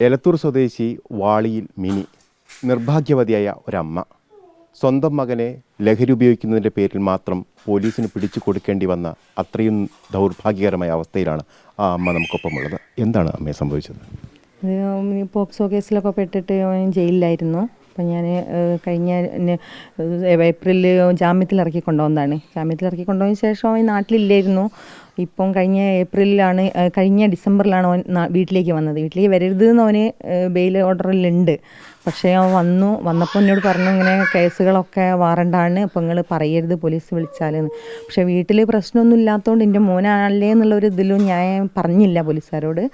എലത്തൂർ സ്വദേശി വാളിയിൽ മിനി നിർഭാഗ്യവതിയായ ഒരമ്മ. സ്വന്തം മകനെ ലഹരി ഉപയോഗിക്കുന്നതിന്റെ പേരിൽ മാത്രം പോലീസിന് പിടിച്ചു കൊടുക്കേണ്ടി വന്ന അത്രയും ദൗർഭാഗ്യകരമായ അവസ്ഥയിലാണ് ആ അമ്മ നമുക്കൊപ്പമുള്ളത്. എന്താണ് അമ്മയെ സംഭവിച്ചത്? പോക്സോ കേസിലൊക്കെ പെട്ടിട്ട് ജയിലിലായിരുന്നു. അപ്പം ഞാൻ കഴിഞ്ഞ ഏപ്രിലിൽ ജാമ്യത്തിൽ ഇറക്കി കൊണ്ടുവന്നതാണ്. ജാമ്യത്തിൽ ഇറക്കി കൊണ്ടുപോയതിന് ശേഷം അവൻ നാട്ടിലില്ലായിരുന്നു. ഇപ്പം കഴിഞ്ഞ ഏപ്രിലാണ് കഴിഞ്ഞ ഡിസംബറിലാണ് അവൻ വീട്ടിലേക്ക് വന്നത്. വീട്ടിലേക്ക് വരരുത് എന്ന് അവന് ബെയിൽ ഓർഡറിലുണ്ട് പക്ഷേ അവൻ വന്നു വന്നപ്പോൾ എന്നോട് പറഞ്ഞു ഇങ്ങനെ കേസുകളൊക്കെ വാറണ്ടാണ് അപ്പോൾ നിങ്ങൾ പറയരുത് പോലീസ് വിളിച്ചാലെന്ന്. പക്ഷേ വീട്ടിൽ പ്രശ്നമൊന്നും ഇല്ലാത്തതുകൊണ്ട് എന്റെ മോനാണല്ലേ എന്നുള്ളൊരു ഇതിലും ഞാൻ പറഞ്ഞില്ല പോലീസുകാരോട്.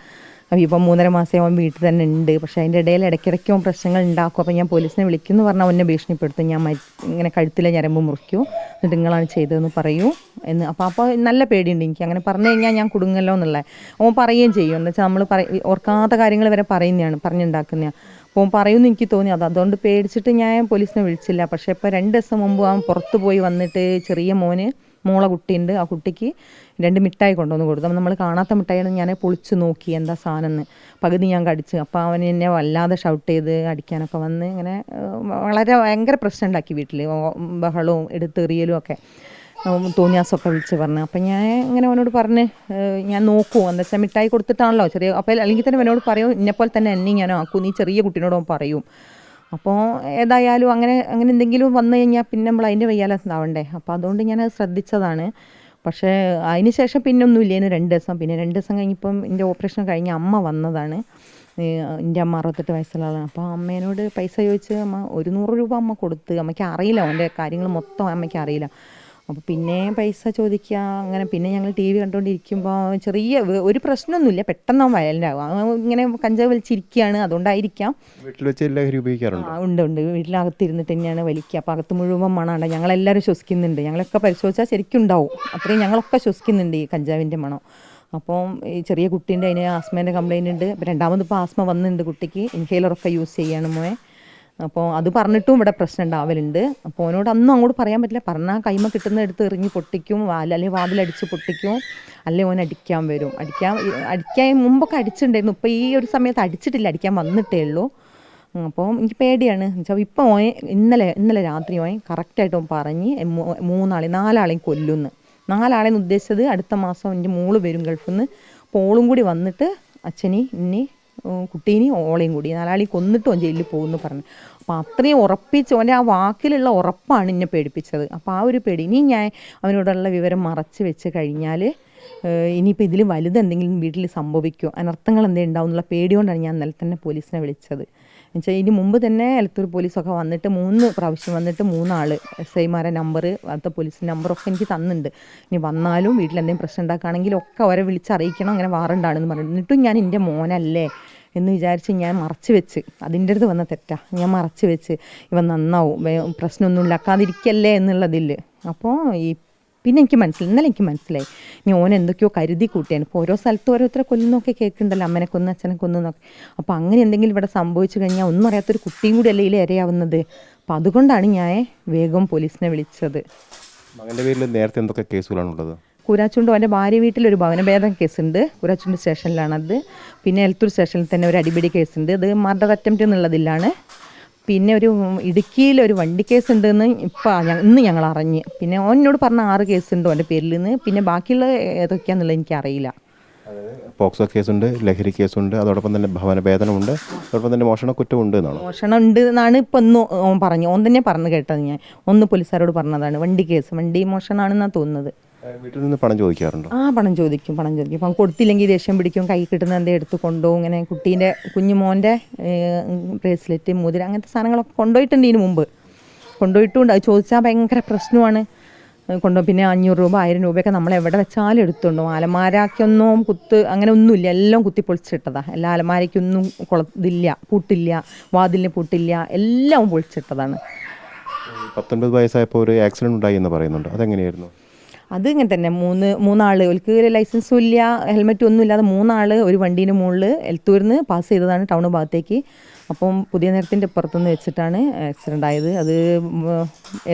ഇപ്പം മൂന്നര മാസം അവൻ വീട്ടിൽ തന്നെ ഉണ്ട്. പക്ഷെ അതിന്റെ ഇടയിൽ ഇടയ്ക്കിടയ്ക്ക് അവൻ പ്രശ്നങ്ങൾ ഉണ്ടാക്കും. അപ്പോൾ ഞാൻ പോലീസിനെ വിളിക്കുന്നു പറഞ്ഞാൽ അവനെ ഭീഷണിപ്പെടുത്തും. ഞാൻ ഇങ്ങനെ കഴുത്തിലെ ഞരമ്പ് മുറിക്കൂ. എന്നിട്ട് നിങ്ങളാണ് ചെയ്തതെന്ന് പറയൂ. എന്ന് അപ്പോൾ അപ്പോൾ നല്ല പേടിയുണ്ട് എനിക്ക്. അങ്ങനെ പറഞ്ഞു കഴിഞ്ഞാൽ ഞാൻ കുടുങ്ങല്ലോ എന്നുള്ളത് അവൻ പറയുകയും ചെയ്യും. എന്ന് വെച്ചാൽ നമ്മൾ ഓർക്കാത്ത കാര്യങ്ങൾ വരെ പറയുന്നതാണ് പറഞ്ഞുണ്ടാക്കുന്നതാണ്. അപ്പോൾ പറയുമെന്ന് എനിക്ക് തോന്നി. അത് അതുകൊണ്ട് പേടിച്ചിട്ട് ഞാൻ പോലീസിനെ വിളിച്ചില്ല. പക്ഷേ ഇപ്പോൾ രണ്ട് ദിവസം മുമ്പ് അവൻ പുറത്ത് പോയി വന്നിട്ട് ചെറിയ മോന് മോളെ കുട്ടിയുണ്ട്. ആ കുട്ടിക്ക് രണ്ട് മിഠായി കൊണ്ടുവന്ന് കൊടുത്തു. നമ്മൾ കാണാത്ത മിഠായിയാണ് ഞാൻ പൊളിച്ച് നോക്കി എന്താ സാധനം പകുതി ഞാൻ കടിച്ച്. അപ്പോൾ അവൻ എന്നെ വല്ലാതെ ഷൗട്ട് ചെയ്ത് അടിക്കാനൊക്കെ വന്ന് ഇങ്ങനെ വളരെ ഭയങ്കര പ്രശ്നം ഉണ്ടാക്കി വീട്ടിൽ ബഹളവും എടുത്തെറിയലും ഒക്കെ. തോന്നിയാസൊക്കെ വിളിച്ച് പറഞ്ഞു. അപ്പം ഞാൻ ഇങ്ങനെ അവനോട് പറഞ്ഞ് ഞാൻ നോക്കൂ. എന്താ വെച്ചാൽ മിഠായി കൊടുത്തിട്ടാണല്ലോ ചെറിയ അപ്പോൾ അല്ലെങ്കിൽ തന്നെ അവനോട് പറയും എന്നെപ്പോലെ തന്നെ എന്നെ ഞാൻ ആക്കും. നീ ചെറിയ കുട്ടീനോടും പറയും. അപ്പോൾ ഏതായാലും അങ്ങനെ അങ്ങനെ എന്തെങ്കിലും വന്നു കഴിഞ്ഞാൽ പിന്നെ നമ്മൾ അതിന്റെ വയ്യാലെ അപ്പോൾ അതുകൊണ്ട് ഞാൻ അത് ശ്രദ്ധിച്ചതാണ്. പക്ഷേ അതിന് ശേഷം പിന്നെ ഒന്നും ഇല്ലേന് രണ്ട് ദിവസം. പിന്നെ രണ്ട് ദിവസം കഴിഞ്ഞപ്പം എന്റെ ഓപ്പറേഷൻ കഴിഞ്ഞ് അമ്മ വന്നതാണ്. എന്റെ അമ്മ അറുപത്തെട്ട് വയസ്സുള്ള ആളാണ്. അപ്പോൾ അമ്മേനോട് പൈസ ചോദിച്ച് അമ്മ ഒരു നൂറ് രൂപ അമ്മ കൊടുത്ത്. അമ്മയ്ക്ക് അറിയില്ല. അവന്റെ കാര്യങ്ങൾ മൊത്തം അമ്മയ്ക്ക് അറിയില്ല. അപ്പോൾ പിന്നെ പൈസ ചോദിക്കുക അങ്ങനെ പിന്നെ ഞങ്ങൾ ടി വി കണ്ടുകൊണ്ടിരിക്കുമ്പോൾ ചെറിയ ഒരു പ്രശ്നമൊന്നുമില്ല പെട്ടെന്ന് അവൻ വയലന്റാകും ഇങ്ങനെ കഞ്ചാവ് വലിച്ചിരിക്കുകയാണ് അതുകൊണ്ടായിരിക്കാം. വീട്ടിൽ വെച്ച് ലഹരി ഉപയോഗിക്കാറുണ്ട്? ആ ഉണ്ട് ഉണ്ട്. വീട്ടിലകത്തിരുന്നിട്ട് തന്നെയാണ് വലിക്കുക. അപ്പോൾ അകത്ത് മുഴുവൻ മണമുണ്ട് ഞങ്ങളെല്ലാവരും ശ്വസിക്കുന്നുണ്ട്. ഞങ്ങളൊക്കെ പരിശോധിച്ചാൽ ശരിക്കും ഉണ്ടാവും അത്രയും ഞങ്ങളൊക്കെ ശ്വസിക്കുന്നുണ്ട് ഈ കഞ്ചാവിന്റെ മണം. അപ്പം ഈ ചെറിയ കുട്ടീന്റെ അതിന് ആസ്മേന്റെ കംപ്ലൈന്റ് ഉണ്ട്. രണ്ടാമത് ഇപ്പോൾ ആസ്മ വന്നിട്ടുണ്ട് കുട്ടിക്ക്. ഇൻഹേലറൊക്കെ യൂസ് ചെയ്യണം മോയെ അപ്പോൾ അത് പറഞ്ഞിട്ടും ഇവിടെ പ്രശ്നം ഉണ്ടാവലുണ്ട്. അപ്പോൾ അവനോട് അന്നും അങ്ങോട്ട് പറയാൻ പറ്റില്ല. പറഞ്ഞാൽ കൈമ കിട്ടുന്ന എടുത്ത് എറിഞ്ഞ് പൊട്ടിക്കും അല്ലെങ്കിൽ വാതിലടിച്ച് പൊട്ടിക്കും അല്ലെങ്കിൽ ഓൻ അടിക്കാൻ വരും. അടിക്കാൻ അടിക്കാൻ മുമ്പൊക്കെ അടിച്ചിട്ടുണ്ടായിരുന്നു. ഇപ്പോൾ ഈ ഒരു സമയത്ത് അടിച്ചിട്ടില്ല അടിക്കാൻ വന്നിട്ടേ ഉള്ളൂ. അപ്പോൾ എനിക്ക് പേടിയാണ്. വെച്ചാൽ ഇപ്പം ഓൻ ഇന്നലെ ഇന്നലെ രാത്രി ഓൻ കറക്റ്റായിട്ട് പറഞ്ഞ് മൂന്നാളെ നാലാളെയും കൊല്ലുന്നു. നാലാളെന്ന് ഉദ്ദേശിച്ചത് അടുത്ത മാസം എന്റെ മോൾ വരും ഗൾഫിൽ നിന്ന്. പോളും കൂടി വന്നിട്ട് അച്ഛനി ഇന്നെ കുട്ടീനെയും കുട്ടീനി ഓളെയും കൂടി നാലാളി കൊന്നിട്ട് ജയിലിൽ പോകുമെന്ന് പറഞ്ഞു. അപ്പോൾ അത്രയും ഉറപ്പിച്ച് ഓന്റെ ആ വാക്കിലുള്ള ഉറപ്പാണ് എന്നെ പേടിപ്പിച്ചത്. അപ്പോൾ ആ ഒരു പേടി. ഇനി ഞാൻ അവനോടുള്ള വിവരം മറച്ച് വെച്ച് കഴിഞ്ഞാൽ ഇനിയിപ്പോൾ ഇതിൽ വലുതെന്തെങ്കിലും വീട്ടിൽ സംഭവിക്കുമോ അനർത്ഥങ്ങൾ എന്തെങ്കിലും ഉണ്ടാവും എന്നുള്ള പേടിയോണ്ടാണ് ഞാൻ ഇന്നലെ തന്നെ പോലീസിനെ വിളിച്ചത്. എന്നുവെച്ചാൽ ഇനി മുമ്പ് തന്നെ എലത്തൂർ പോലീസൊക്കെ വന്നിട്ട് മൂന്ന് പ്രാവശ്യം വന്നിട്ട് മൂന്നാൾ എസ് ഐമാരെ നമ്പർ അടുത്ത പോലീസ് നമ്പറൊക്കെ എനിക്ക് തന്നിട്ടുണ്ട്. ഇനി വന്നാലും വീട്ടിൽ എന്തെങ്കിലും പ്രശ്നം ഉണ്ടാക്കുകയാണെങ്കിലും ഒക്കെ അവരെ വിളിച്ചറിയിക്കണം അങ്ങനെ വാറണ്ടാണെന്ന് പറഞ്ഞു. എന്നിട്ടും ഞാൻ എന്റെ മോനല്ലേ? എന്ന് വിചാരിച്ച് ഞാൻ മറച്ച് വെച്ച് അതിന്റെ അടുത്ത് വന്ന തെറ്റാ. ഞാൻ മറച്ച് വെച്ച് ഇവ നന്നാവും പ്രശ്നമൊന്നും ഉണ്ടാക്കാതിരിക്കല്ലേ എന്നുള്ളതിൽ. അപ്പോൾ ഈ പിന്നെ എനിക്ക് മനസ്സിലായി ഇന്നലെ എനിക്ക് മനസ്സിലായി. ഇനി ഓൻ എന്തൊക്കെയോ കരുതി കൂട്ടിയാണ്. ഇപ്പോൾ ഓരോ സ്ഥലത്ത് ഓരോരുത്തരെ കൊല്ലുന്നൊക്കെ കേൾക്കുന്നുണ്ടല്ലോ അമ്മനെ കൊന്ന് അച്ഛനെ കൊന്നൊക്കെ അപ്പോൾ അങ്ങനെ എന്തെങ്കിലും ഇവിടെ സംഭവിച്ചു കഴിഞ്ഞാൽ ഒന്നും അറിയാത്തൊരു കുട്ടിയും കൂടി അല്ലേ ഇരയാവുന്നത്? അപ്പോൾ അതുകൊണ്ടാണ് ഞാൻ വേഗം പോലീസിനെ വിളിച്ചത്. മകന്റെ പേരിൽ നേരത്തെ എന്തൊക്കെ കേസുകളാണുള്ളത് കൂരാച്ചുണ്ട് അവന്റെ ഭാര്യ വീട്ടിലൊരു ഭവനഭേദം കേസുണ്ട്. കൂരാച്ചുണ്ട് സ്റ്റേഷനിലാണത്. പിന്നെ എലത്തൂർ സ്റ്റേഷനിൽ തന്നെ ഒരു അടിപിടി കേസുണ്ട്. അത് മർഡർ അറ്റംപ്റ്റ് എന്നുള്ളതിലാണ്. പിന്നെ ഒരു ഇടുക്കിയിൽ ഒരു വണ്ടി കേസ് ഉണ്ടെന്ന് ഇപ്പം ഇന്ന് ഞങ്ങൾ അറിഞ്ഞ്. പിന്നെ ഓൻ എന്നോട് പറഞ്ഞ ആറ് കേസ് ഉണ്ട് അവന്റെ പേരിൽ നിന്ന് പിന്നെ ബാക്കിയുള്ള ഏതൊക്കെയാണെന്നുള്ളത് എനിക്കറിയില്ല. പോക്സോ കേസുണ്ട് ലഹരി കേസുണ്ട് അതോടൊപ്പം തന്നെ ഭവനഭേദനമുണ്ട് അതോടൊപ്പം തന്നെ മോഷണ കുറ്റമുണ്ട് എന്നാണ്? മോഷണം ഉണ്ട് എന്നാണ് ഇപ്പം ഒന്ന് ഓൻ പറഞ്ഞു. ഓൻ തന്നെ പറഞ്ഞു കേട്ടത് ഞാൻ. ഒന്ന് പോലീസുകാരോട് പറഞ്ഞതാണ്. വണ്ടി കേസ് വണ്ടി മോഷണമാണെന്നാണ് തോന്നുന്നത്. വീട്ടിൽ നിന്ന് പണം ചോദിക്കാറുണ്ടോ? ആ പണം ചോദിക്കും പണം ചോദിക്കും. അപ്പം കൊടുത്തില്ലെങ്കിൽ ദേഷ്യം പിടിക്കും കൈ കിട്ടുന്ന എന്തേ എടുത്ത് കൊണ്ടുപോകും ഇങ്ങനെ കുട്ടീന്റെ കുഞ്ഞുമോന്റെ ബ്രേസ്ലെറ്റ് മുതിര അങ്ങനത്തെ സാധനങ്ങളൊക്കെ കൊണ്ടുപോയിട്ടുണ്ട് ഇതിന് മുമ്പ്. കൊണ്ടുപോയിട്ടുണ്ട്. അത് ചോദിച്ചാൽ ഭയങ്കര പ്രശ്നമാണ്. കൊണ്ടുപോകും പിന്നെ അഞ്ഞൂറ് രൂപ ആയിരം രൂപയൊക്കെ നമ്മൾ എവിടെ വെച്ചാലും എടുത്തുണ്ടോ അലമാരക്കൊന്നും കുത്ത് അങ്ങനെ ഒന്നുമില്ല. എല്ലാം കുത്തി പൊളിച്ചിട്ടതാണ് എല്ലാ അലമാരയ്ക്കൊന്നും കുള ഇതില്ല പൂട്ടില്ല വാതിലിന് പൂട്ടില്ല. എല്ലാം പൊളിച്ചിട്ടതാണ്. പത്തൊൻപത് വയസ്സായപ്പോൾ ഒരു ആക്സിഡന്റ് ഉണ്ടായി എന്ന് പറയുന്നുണ്ട്. അതെങ്ങനെയായിരുന്നു? അത് ഇങ്ങനെ തന്നെ. മൂന്ന് മൂന്നാൾ ഓൽക്ക് ലൈസൻസും ഇല്ല ഹെൽമെറ്റ് ഒന്നും ഇല്ലാതെ മൂന്നാൾ ഒരു വണ്ടീന്റെ മുകളിൽ എൽത്തൂരിന്ന് പാസ് ചെയ്തതാണ് ടൗൺ ഭാഗത്തേക്ക്. അപ്പം പുതിയ നേരത്തിന്റെ പുറത്തുനിന്ന് വെച്ചിട്ടാണ് ആക്സിഡന്റ് ആയത്. അത്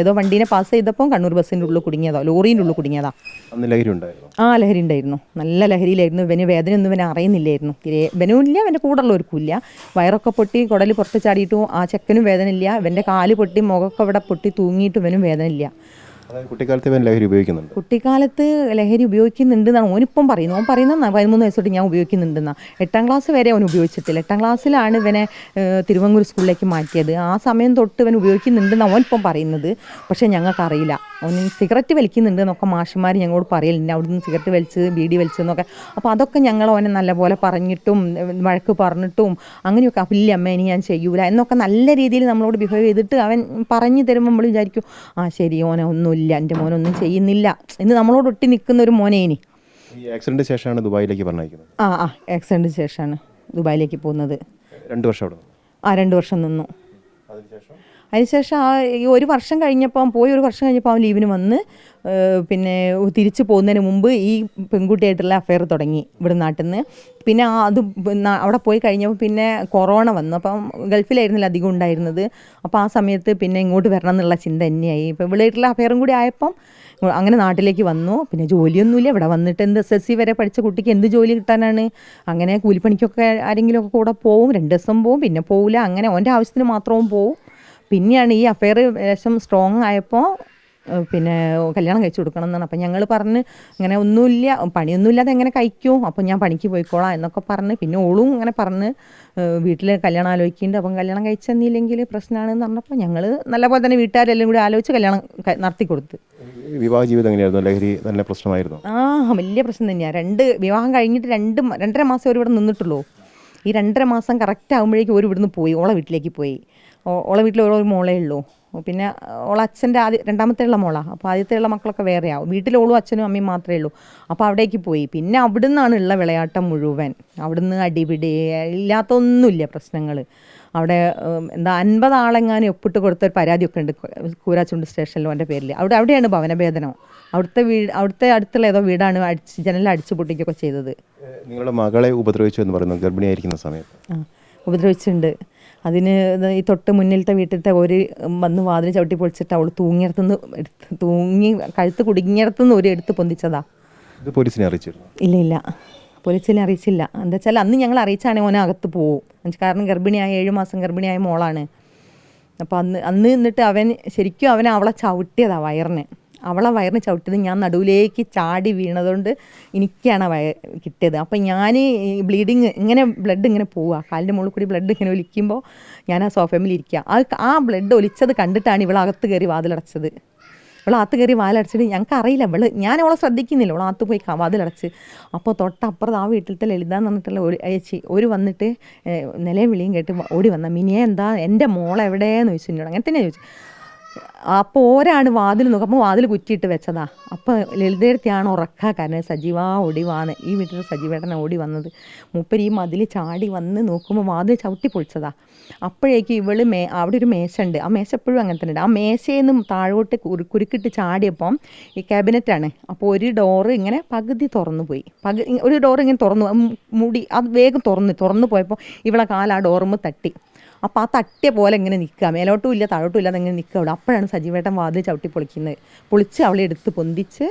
ഏതോ വണ്ടീനെ പാസ് ചെയ്തപ്പോൾ കണ്ണൂർ ബസ്സിന്റെ ഉള്ളിൽ കുടുങ്ങിയതാ ലോറീന്റെ ഉള്ളിൽ കുടുങ്ങിയതാ. അന്ന് ലഹരി ഉണ്ടായിരുന്നു? ആ ലഹരി ഉണ്ടായിരുന്നു. നല്ല ലഹരിയിലായിരുന്നു. ഇവന് വേദനയൊന്നും ഇവനെ അറിയുന്നില്ലായിരുന്നു. തീരെ ഇവനും ഇല്ല ഇവന്റെ കൂടെയുള്ളവർക്കും ഇല്ല. വയറൊക്കെ പൊട്ടി കുടൽ പുറത്ത് ചാടിയിട്ടും ആ ചെക്കനും വേദന ഇല്ല. ഇവന്റെ കാൽ പൊട്ടി മുഖമൊക്കെ ഇവിടെ പൊട്ടി തൂങ്ങിയിട്ടും ഇവനും വേദന ഇല്ല. അതായത് കുട്ടിക്കാലത്ത് ലഹരി ഉപയോഗിക്കുന്നുണ്ട്. കുട്ടിക്കാലത്ത് ലഹരി ഉപയോഗിക്കുന്നുണ്ടെന്നാണ് ഓനിപ്പം പറയുന്നത്. ഓൻ പറയുന്ന പതിമൂന്ന് വയസ്സോട്ട് ഞാൻ ഉപയോഗിക്കുന്നുണ്ടെന്നാ. എട്ടാം ക്ലാസ് വരെ അവൻ ഉപയോഗിച്ചിട്ടില്ല. എട്ടാം ക്ലാസ്സിലാണ് ഇവനെ തിരുവങ്കൂർ സ്കൂളിലേക്ക് മാറ്റിയത്. ആ സമയം തൊട്ട് ഇവൻ ഉപയോഗിക്കുന്നുണ്ടെന്ന് അവൻ ഇപ്പം പറയുന്നത്. പക്ഷേ ഞങ്ങൾക്കറിയില്ല. അവൻ സിഗരറ്റ് വലിക്കുന്നുണ്ട് എന്നൊക്കെ മാഷിമാർ ഞങ്ങളോട് പറയലുണ്ട്. അവിടെ നിന്ന് സിഗരറ്റ് വലിച്ച് ബീഡി വലിച്ചെന്നൊക്കെ. അപ്പോൾ അതൊക്കെ ഞങ്ങൾ അവനെ നല്ലപോലെ പറഞ്ഞിട്ടും വഴക്ക് പറഞ്ഞിട്ടും അങ്ങനെയൊക്കെ ഇല്ല അമ്മ ഇനി ഞാൻ ചെയ്യൂല എന്നൊക്കെ നല്ല രീതിയിൽ നമ്മളോട് ബിഹേവ് ചെയ്തിട്ട് അവൻ പറഞ്ഞു തരുമ്പോൾ നമ്മൾ വിചാരിക്കും ആ ശരി ഓനെ ഒന്നുമില്ല. എന്റെ മോനൊന്നും ചെയ്യുന്നില്ല. എന്ന് നമ്മളോട് ഒട്ടി നിൽക്കുന്ന ഒരു മോനെ ഇനി. ഈ ആക്സിഡന്റ് ശേഷമാണ് ദുബായിലേക്ക് പറഞ്ഞയക്കുന്നത്. ആ ആ ആക്സിഡന്റ് ശേഷമാണ് ദുബായിലേക്ക് പോകുന്നത്. രണ്ട് വർഷം അവിടെ നിന്നു. ആ രണ്ട് വർഷം നിന്നു. അതിനുശേഷം? ആ ഈ ഒരു വർഷം കഴിഞ്ഞപ്പോൾ പോയി ഒരു വർഷം കഴിഞ്ഞപ്പോൾ അവൻ ലീവിന് വന്ന് പിന്നെ തിരിച്ചു പോകുന്നതിന് മുമ്പ് ഈ പെൺകുട്ടിയായിട്ടുള്ള അഫയർ തുടങ്ങി ഇവിടെ നാട്ടിൽ നിന്ന് പിന്നെ അത് അവിടെ പോയി കഴിഞ്ഞപ്പോൾ പിന്നെ കൊറോണ വന്നു. അപ്പം ഗൾഫിലായിരുന്നില്ല അധികം ഉണ്ടായിരുന്നത്. അപ്പോൾ ആ സമയത്ത് പിന്നെ ഇങ്ങോട്ട് വരണം എന്നുള്ള ചിന്ത തന്നെയായി. ഇപ്പോൾ ഇവിടെയായിട്ടുള്ള അഫെയറും കൂടി ആയപ്പം അങ്ങനെ നാട്ടിലേക്ക് വന്നു. പിന്നെ ജോലിയൊന്നുമില്ല. ഇവിടെ വന്നിട്ട് എന്ത് എസ് എസ് സി വരെ പഠിച്ച കുട്ടിക്ക് എന്ത് ജോലി കിട്ടാനാണ്? അങ്ങനെ കൂലിപ്പണിക്കൊക്കെ ആരെങ്കിലുമൊക്കെ കൂടെ പോവും. രണ്ട് ദിവസം പോവും. പിന്നെ പോവില്ല. അങ്ങനെ ഓന്റെ ആവശ്യത്തിന് മാത്രവും പോവും. പിന്നെയാണ് ഈ അഫയർ ലേശം സ്ട്രോങ് ആയപ്പോൾ പിന്നെ കല്യാണം കഴിച്ചു കൊടുക്കണം എന്നാണ്. അപ്പം ഞങ്ങൾ പറഞ്ഞ് ഇങ്ങനെ ഒന്നുമില്ല പണിയൊന്നുമില്ലാതെ എങ്ങനെ കഴിക്കും? അപ്പം ഞാൻ പണിക്ക് പോയിക്കോളാം എന്നൊക്കെ പറഞ്ഞ് പിന്നെ ഓളും ഇങ്ങനെ പറഞ്ഞ് വീട്ടിൽ കല്യാണം ആലോചിക്കുന്നുണ്ട്. അപ്പം കല്യാണം കഴിച്ചെന്നില്ലെങ്കിൽ പ്രശ്നമാണെന്ന് പറഞ്ഞപ്പോൾ ഞങ്ങൾ നല്ലപോലെ തന്നെ വീട്ടുകാരെല്ലാം കൂടി ആലോചിച്ച് കല്യാണം നടത്തി കൊടുത്ത്. വിവാഹ ജീവിതം എങ്ങനെയായിരുന്നു? ലഹരി നല്ല പ്രശ്നമായിരുന്നു? ആ വലിയ പ്രശ്നം തന്നെയാണ് രണ്ട് വിവാഹം കഴിഞ്ഞിട്ട് രണ്ട് രണ്ടര മാസം ഒരു ഇവിടെ നിന്നിട്ടുള്ളൂ. ഈ രണ്ടര മാസം കറക്റ്റ് ആകുമ്പോഴേക്കും ഒരു ഇവിടുന്ന് പോയി ഓളെ വീട്ടിലേക്ക് പോയി. ഓളെ വീട്ടിൽ ഓരോ മോളേ ഉള്ളൂ. പിന്നെ ഓളെ അച്ഛന്റെ ആദ്യ രണ്ടാമത്തെ ഉള്ള മോളാണ് അപ്പോൾ ആദ്യത്തെ ഉള്ള മക്കളൊക്കെ വേറെയാവും. വീട്ടിലോളും അച്ഛനും അമ്മയും മാത്രമേ ഉള്ളൂ. അപ്പോൾ അവിടേക്ക് പോയി. പിന്നെ അവിടുന്നാണ് ഉള്ള വിളയാട്ടം മുഴുവൻ. അവിടുന്ന് അടിപിടി ഇല്ലാത്തൊന്നുമില്ല പ്രശ്നങ്ങൾ അവിടെ എന്താ അൻപത് ആളെങ്ങാനും ഒപ്പിട്ട് കൊടുത്തൊരു പരാതിയൊക്കെ ഉണ്ട് കൂരാച്ചുണ്ട് സ്റ്റേഷനിലോ എന്റെ പേരിൽ അവിടെ അവിടെയാണ് ഭവനഭേദനം. അവിടുത്തെ വീട് അവിടുത്തെ അടുത്തുള്ള ഏതോ വീടാണ് അടിച്ച് ജനലിൽ അടിച്ചു പൊട്ടിക്കുകയൊക്കെ ചെയ്തത്. നിങ്ങളുടെ മകളെ ഉപദ്രവിച്ചു എന്ന് പറയുന്നത് ഗർഭിണിയായിരിക്കുന്ന സമയത്ത്. ആ. ഉപദ്രവിച്ചിട്ടുണ്ട്. അതിന് ഈ തൊട്ട് മുന്നിലത്തെ വീട്ടിലത്തെ ഒരു വന്ന് വാതിൽ ചവിട്ടി പൊളിച്ചിട്ട് അവൾ തൂങ്ങിയിടത്തുനിന്ന് എടുത്ത് തൂങ്ങി കഴുത്ത് കുടുങ്ങിയിടത്തുനിന്ന് ഒരു എടുത്ത് പൊന്തിച്ചതാ. ഇത് പോലീസിനെ അറിയിച്ചിരുന്നു? ഇല്ല ഇല്ല. പോലീസിനെ അറിയിച്ചില്ല. എന്താ വെച്ചാൽ അന്ന് ഞങ്ങൾ അറിയിച്ചാണെങ്കിൽ ഓനെ അകത്ത് പോവും. കാരണം ഗർഭിണിയായ ഏഴ് മാസം ഗർഭിണിയായ മോളാണ്. അപ്പോൾ അന്ന് അന്ന് എന്നിട്ട് അവൻ ശരിക്കും അവൻ അവളെ ചവിട്ടിയതാ വയറിന്. അവളെ വയറിന് ചവിട്ടിയത് ഞാൻ നടുവിലേക്ക് ചാടി വീണതുകൊണ്ട് എനിക്കാണ് വയ കിട്ടിയത്. അപ്പം ഞാൻ ബ്ലീഡിങ് ഇങ്ങനെ ബ്ലഡ് ഇങ്ങനെ പോവുക. കാലിന്റെ മുകളിൽ കൂടി ബ്ലഡ് ഇങ്ങനെ ഒലിക്കുമ്പോൾ ഞാൻ ആ സോഫയിൽ ഇരിക്കുക. ആ ആ ബ്ലഡ് ഒലിച്ചത് കണ്ടിട്ടാണ് ഇവൾ ഇവളകത്ത് കയറി വാതിലടച്ചത്. ഇവളകത്ത് അകത്ത് കയറി വാലടച്ചിട്ട് ഞങ്ങൾക്ക് അറിയില്ല ഇവൾ ഞാൻ അവളെ ശ്രദ്ധിക്കുന്നില്ല. അവൾ അകത്ത് പോയി വാതിലടച്ച്. അപ്പോൾ തൊട്ടപ്പുറത്ത് ആ വീട്ടിലത്തെ ലളിത എന്ന് പറഞ്ഞിട്ടുള്ള ഒരു ചേച്ചി ഒരു വന്നിട്ട് നിലയും വിളിയും കേട്ട് ഓടി വന്ന മിനിയെ എന്താ? എന്റെ മോളെവിടെയെന്ന് ചോദിച്ചു. എന്നോട് അങ്ങനെ തന്നെ ചോദിച്ചു അപ്പോൾ ഓരാണ് വാതിൽ നോക്കുമ്പോൾ വാതിൽ കുറ്റിയിട്ട് വെച്ചതാ. അപ്പോൾ ലളിതയെടുത്തിയാണ് ഉറക്കാക്കാരൻ സജീവ ഓടി വാന്ന്. ഈ വീട്ടിൽ സജീവേട്ടനെ ഓടി വന്നത്. മൂപ്പര് ഈ മതിൽ ചാടി വന്ന് നോക്കുമ്പോൾ വാതിൽ ചവിട്ടി പൊളിച്ചതാ. അപ്പോഴേക്കും ഇവൾ മേ അവിടെ ഒരു മേശ ഉണ്ട് ആ മേശ എപ്പോഴും അങ്ങനെ തന്നെ ഉണ്ട് ആ മേശയിൽ നിന്നും താഴോട്ട് കുരു കുരുക്കിട്ട് ചാടിയപ്പം ഈ ക്യാബിനറ്റാണ്. അപ്പോൾ ഒരു ഡോറ് ഇങ്ങനെ പകുതി തുറന്നു പോയി. പകു ഒരു ഡോറ് ഇങ്ങനെ തുറന്നു. മുടി അത് വേഗം തുറന്നു തുറന്നു പോയപ്പോൾ ഇവളെ കാലാ ആ ഡോറുമ്പോൾ തട്ടി. അപ്പോൾ ആ തട്ടിയ പോലെ ഇങ്ങനെ നിൽക്കുക. മേലോട്ടും ഇല്ല താഴോട്ടും ഇല്ലാതെ ഇങ്ങനെ നിൽക്കുക. അവിടെ അപ്പോഴാണ് സജീവേട്ടൻ വാതിൽ ചവിട്ടി പൊളിക്കുന്നത്. പൊളിച്ച് അവളെ എടുത്ത് പൊന്തിച്ച്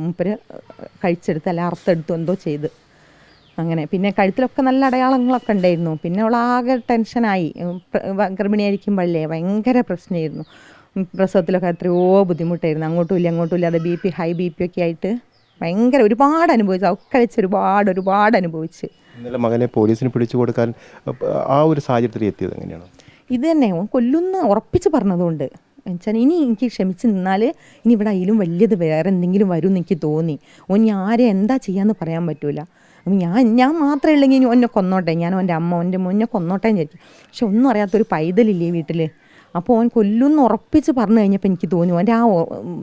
മൂപ്പര് കഴിച്ചെടുത്ത് അല്ല അറുത്തെടുത്തു എന്തോ ചെയ്ത്. അങ്ങനെ. പിന്നെ കഴുത്തിലൊക്കെ നല്ല അടയാളങ്ങളൊക്കെ ഉണ്ടായിരുന്നു. പിന്നെ അവൾ ആകെ ടെൻഷനായി. ഗർഭിണിയായിരിക്കുമ്പോഴല്ലേ ഭയങ്കര പ്രശ്നമായിരുന്നു. പ്രസവത്തിലൊക്കെ എത്രയോ ബുദ്ധിമുട്ടായിരുന്നു. അങ്ങോട്ടും ഇല്ല അങ്ങോട്ടും ഇല്ലാതെ B P high B P ഒക്കെ ആയിട്ട് ഭയങ്കര ഒരുപാട് അനുഭവിച്ചു. ഒക്കെ വെച്ച് ഒരുപാട് ഒരുപാട് അനുഭവിച്ച്. ഇന്നലെ മകനെ പോലീസിന് പിടിച്ചു കൊടുക്കാൻ ആ ഒരു സാഹചര്യത്തിൽ എത്തിയത് എങ്ങനെയാണ്? ഇത് തന്നെ. കൊല്ലുന്ന ഉറപ്പിച്ച് പറഞ്ഞതുകൊണ്ട്. എന്നുവെച്ചാൽ ഇനി എനിക്ക് ക്ഷമിച്ച് നിന്നാൽ ഇനി ഇവിടെ അതിലും വലിയത് വേറെ എന്തെങ്കിലും വരും എന്ന് എനിക്ക് തോന്നി. ഓൻ ഇനി ആരെ എന്താ ചെയ്യാന്ന് പറയാൻ പറ്റൂല. ഞാൻ ഞാൻ മാത്രമേ ഉള്ളെങ്കിൽ ഒന്നെ കൊന്നോട്ടെ. ഞാൻ എന്റെ അമ്മ എന്റെ മോനെ കൊന്നോട്ടെ എന്ന് വിചാരിക്കും. പക്ഷെ ഒന്നും അറിയാത്തൊരു പൈതലില്ലേ വീട്ടിൽ അപ്പോൾ അവൻ കൊല്ലുമെന്ന് ഉറപ്പിച്ച് പറഞ്ഞു കഴിഞ്ഞപ്പോൾ എനിക്ക് തോന്നി ഓന്റെ ആ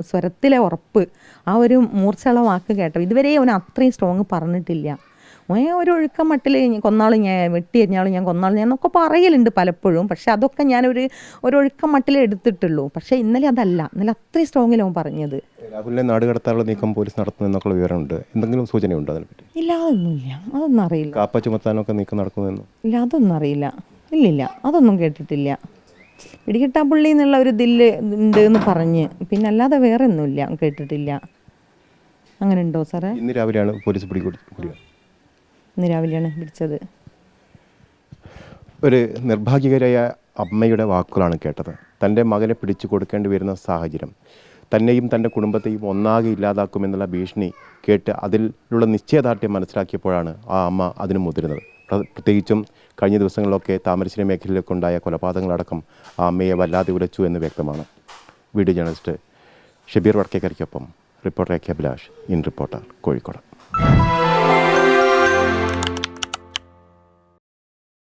സ്വരത്തിലെ ഉറപ്പ് ആ ഒരു മൂർച്ചയുള്ള വാക്ക് കേട്ടോ ഇതുവരെ അവൻ അത്രയും സ്ട്രോങ് പറഞ്ഞിട്ടില്ല. ഓൻ ഒരു ഒഴുക്കം മട്ടിൽ കൊന്നാളും ഞാൻ വെട്ടി എറിഞ്ഞാളും ഞാൻ കൊന്നാളും ഞാൻ എന്നൊക്കെ പറയലുണ്ട് പലപ്പോഴും. പക്ഷെ അതൊക്കെ ഞാനൊരു ഒരു ഒഴുക്കം മട്ടിൽ എടുത്തിട്ടുള്ളൂ. പക്ഷേ ഇന്നലെ അതല്ല. ഇന്നലെ അത്രയും സ്ട്രോങ്ങിൽ അവൻ പറഞ്ഞത്. രാഹുലിനെ നാട് കടത്താനുള്ള നീക്കം പോലീസ് നടത്തുന്നു എന്നൊക്കെ വിവരമുണ്ട്. എന്തെങ്കിലും സൂചനയുണ്ടോ അതിനെപ്പറ്റി ഇല്ല അതൊന്നുമില്ല. അതൊന്നും അറിയില്ല. കാപ്പ ചുമത്താനൊക്കെ നീക്കം നടക്കുന്നു ഇല്ല അതൊന്നും അറിയില്ല. ഇല്ലില്ല അതൊന്നും കേട്ടിട്ടില്ല. പിടികിട്ടാ പുള്ളി എന്നുള്ള ഒരു ഇതിൽ ഉണ്ട് എന്ന് പറഞ്ഞ്. പിന്നെ അല്ലാതെ വേറെ ഒന്നുമില്ല കേട്ടിട്ടില്ല. അങ്ങനെ ഉണ്ടോ സാറേ? ഇന്ന് രാവിലെയാണ് പോലീസ് പിടികൂടി ഇന്ന് രാവിലെയാണ് പിടിച്ചത്. ഒരു നിർഭാഗ്യകരായ അമ്മയുടെ വാക്കുകളാണ് കേട്ടത്. തന്റെ മകനെ പിടിച്ചു കൊടുക്കേണ്ടി വരുന്ന സാഹചര്യം. തന്നെയും തന്റെ കുടുംബത്തെയും ഒന്നാകെ ഇല്ലാതാക്കുമെന്നുള്ള ഭീഷണി കേട്ട് അതിലുള്ള നിശ്ചയദാർഢ്യം മനസ്സിലാക്കിയപ്പോഴാണ് ആ അമ്മ അതിന് മുതിരുന്നത്. പ്രത്യേകിച്ചും കഴിഞ്ഞ ദിവസങ്ങളിലൊക്കെ താമരശ്ശേരി മേഖലയിലൊക്കെ ഉണ്ടായ കൊലപാതകങ്ങളടക്കം ആ അമ്മയെ വല്ലാതെ ഉലച്ചു എന്ന് വ്യക്തമാണ്. Video journalist Shabeer വടക്കേക്കരയ്ക്കൊപ്പം reporter K Abhilash in reporter Kozhikode.